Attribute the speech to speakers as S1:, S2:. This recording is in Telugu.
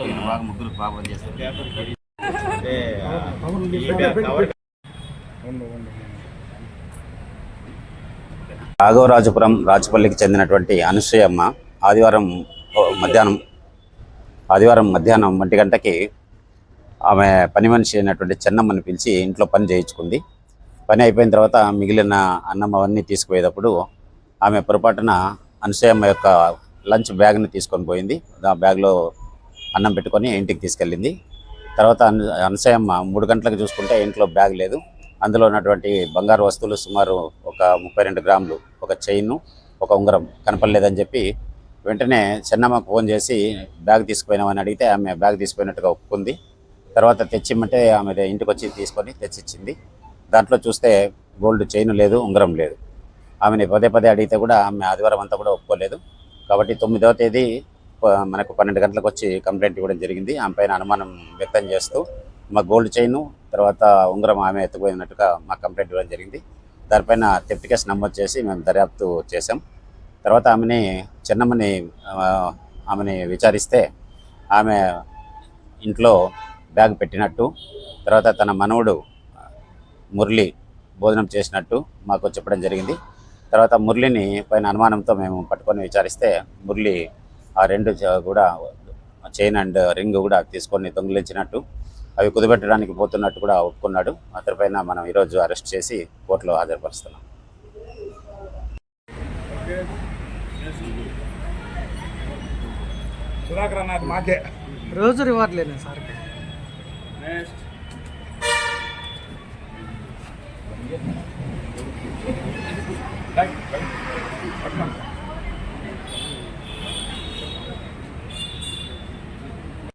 S1: బాగా ముగ్గురు పనిచేస్తారు రాఘవరాజపురం రాజపల్లికి చెందినటువంటి అనసూయమ్మ ఆదివారం మధ్యాహ్నం ఆదివారం మధ్యాహ్నం ఒంటి గంటకి ఆమె పని మనిషి అయినటువంటి చెన్నమ్మని పిలిచి ఇంట్లో పని చేయించుకుంది. పని అయిపోయిన తర్వాత మిగిలిన అన్నం అవన్నీ తీసుకుపోయేటప్పుడు ఆమె పొరపాటున అనసూయమ్మ యొక్క లంచ్ బ్యాగ్ని తీసుకొని పోయింది. ఆ బ్యాగ్లో అన్నం పెట్టుకొని ఇంటికి తీసుకెళ్ళింది. తర్వాత అనసయమ్మ మూడు గంటలకు చూసుకుంటే ఇంట్లో బ్యాగ్ లేదు. అందులో ఉన్నటువంటి బంగారు వస్తువులు సుమారు ఒక ముప్పై రెండు గ్రాములు ఒక చైన్ ఒక ఉంగరం కనపడలేదని చెప్పి వెంటనే చెన్నమ్మకు ఫోన్ చేసి బ్యాగ్ తీసుకుపోయినామని అడిగితే ఆమె బ్యాగ్ తీసుకుపోయినట్టుగా ఒప్పుకుంది. తర్వాత తెచ్చిమ్మంటే ఆమె ఇంటికి వచ్చి తీసుకొని తెచ్చిచ్చింది. దాంట్లో చూస్తే గోల్డ్ చైన్ లేదు ఉంగరం లేదు. ఆమెని పదే పదే అడిగితే కూడా ఆమె ఆదివారం అంతా కూడా ఒప్పుకోలేదు. కాబట్టి తొమ్మిదవ తేదీ మనకు పన్నెండు గంటలకు వచ్చి కంప్లైంట్ ఇవ్వడం జరిగింది. ఆమె పైన అనుమానం వ్యక్తం చేస్తూ మా గోల్డ్ చైన్ తర్వాత ఉంగరం ఆమె ఎత్తుకుపోయినట్టుగా మా కంప్లైంట్ ఇవ్వడం జరిగింది. దానిపైన థెఫ్ట్ కేసు నమోదు చేసి మేము దర్యాప్తు చేసాం తర్వాత ఆమెని చిన్నమ్మని ఆమెని విచారిస్తే ఆమె ఇంట్లో బ్యాగ్ పెట్టినట్టు తర్వాత తన మనవడు మురళి భోజనం చేసినట్టు మాకు చెప్పడం జరిగింది. తర్వాత మురళిని పైన అనుమానంతో మేము పట్టుకొని విచారిస్తే మురళి ఆ రెండు కూడా చైన్ అండ్ రింగ్ కూడా తీసుకొని దొంగిలించినట్టు అవి కుదిపెట్టడానికి పోతున్నట్టు కూడా ఒప్పుకున్నాడు. అతనిపైన మనం ఈరోజు అరెస్ట్ చేసి కోర్టులో హాజరుపరుస్తున్నాం.
S2: రోజు రివార్డ్లేనా సార్.
S3: నెక్స్ట్.